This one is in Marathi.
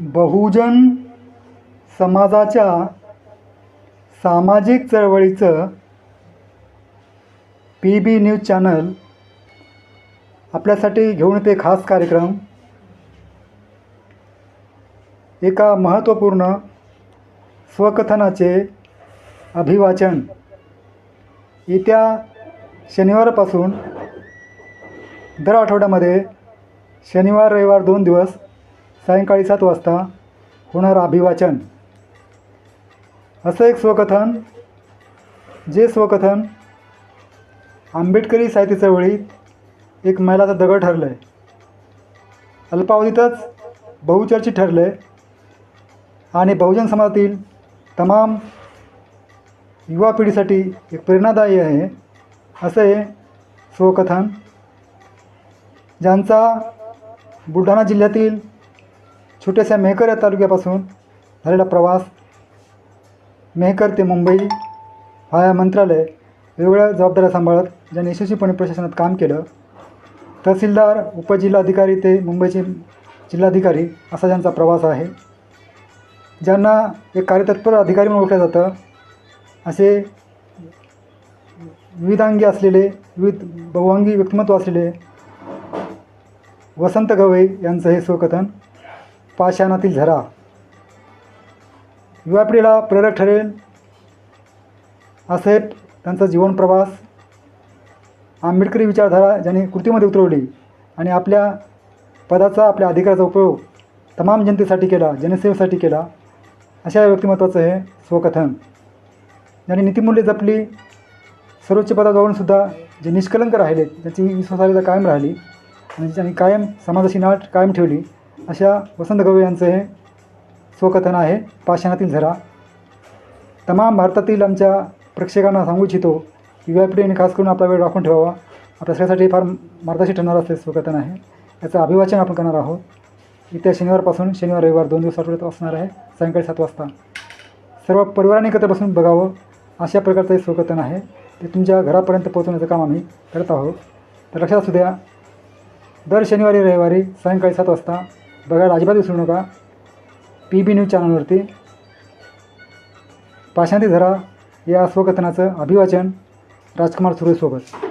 बहुजन समाजाच्या सामाजिक चळवळीचं पी बी न्यूज चॅनल आपल्यासाठी घेऊन येते खास कार्यक्रम. एका महत्त्वपूर्ण स्वकथनाचे अभिवाचन. येत्या शनिवारपासून दर आठवड्यामध्ये शनिवार रविवार दोन दिवस सायंकाळी सात वाजता होणारं अभिवाचन. असं एक स्वकथन जे स्वकथन आंबेडकरी साहित्य चळवळीत एक मैलाचा दगड ठरलं आहे अल्पावधीतच बहुचर्चित ठरलं आहे आणि बहुजन समाजातील तमाम युवा पिढीसाठी एक प्रेरणादायी आहे असं हे स्वकथन. ज्यांचा बुलढाणा जिल्ह्यातील छोट्याशा मेहकर या तालुक्यापासून झालेला प्रवास. मेहकर ते मुंबई हा मंत्रालय वेगवेगळ्या जबाबदाऱ्या सांभाळत ज्यांनी यशस्वीपणे प्रशासनात काम केलं. तहसीलदार उपजिल्हाधिकारी ते मुंबईचे जिल्हाधिकारी असा ज्यांचा प्रवास आहे. ज्यांना एक कार्यतत्पर अधिकारी म्हणून ओळखलं जातं असे विविधांगी असलेले विविध बहुअंगी व्यक्तिमत्व असलेले वसंत गवई यांचं हे स्वकथन पाषाणातील झरा. युवा पिढीला प्रेरक ठरेल. असे त्यांचा जीवनप्रवास आंबेडकरी विचारधारा ज्यांनी कृतीमध्ये उतरवली आणि आपल्या पदाचा आपल्या अधिकाराचा उपयोग तमाम जनतेसाठी केला जनसेवेसाठी केला अशा व्यक्तिमत्वाचं हे स्वकथन. ज्यांनी नीतिमूल्य जपली सर्वोच्च पदावर जाऊनसुद्धा जे निष्कलंक राहिले त्याची विश्वासार्हता कायम राहिली आणि ज्यांनी कायम समाजाची नाट कायम ठेवली अशा वसंत गवई यांचं हे स्वकथन आहे. पाषाणातील झरा. तमाम भारतातील आमच्या प्रेक्षकांना सांगू इच्छितो की युवा पिढीने खास करून आपला वेळ राखून ठेवावा. आपल्या सगळ्यासाठी फार मार्गदर्शी ठरणार असं स्वकथन आहे. याचं अभिवाचन आपण करणार आहोत. इथे शनिवारपासून शनिवार रविवार दोन दिवस आठवड्यात असणार आहे. सायंकाळी सात वाजता. सर्व परिवाराने एकत्र बसून बघावं. अशा प्रकारचं हे स्वकथन आहे. ते तुमच्या घरापर्यंत पोहोचवण्याचं काम आम्ही करत आहोत. तर लक्षात असू द्या दर शनिवारी रविवारी सायंकाळी सात वाजता बघायला अजिबात विसरू नका. पी बी न्यूज चॅनलवरती पाशांती धरा या स्वकथनाचं अभिवाचन राजकुमार सुरेशसोबत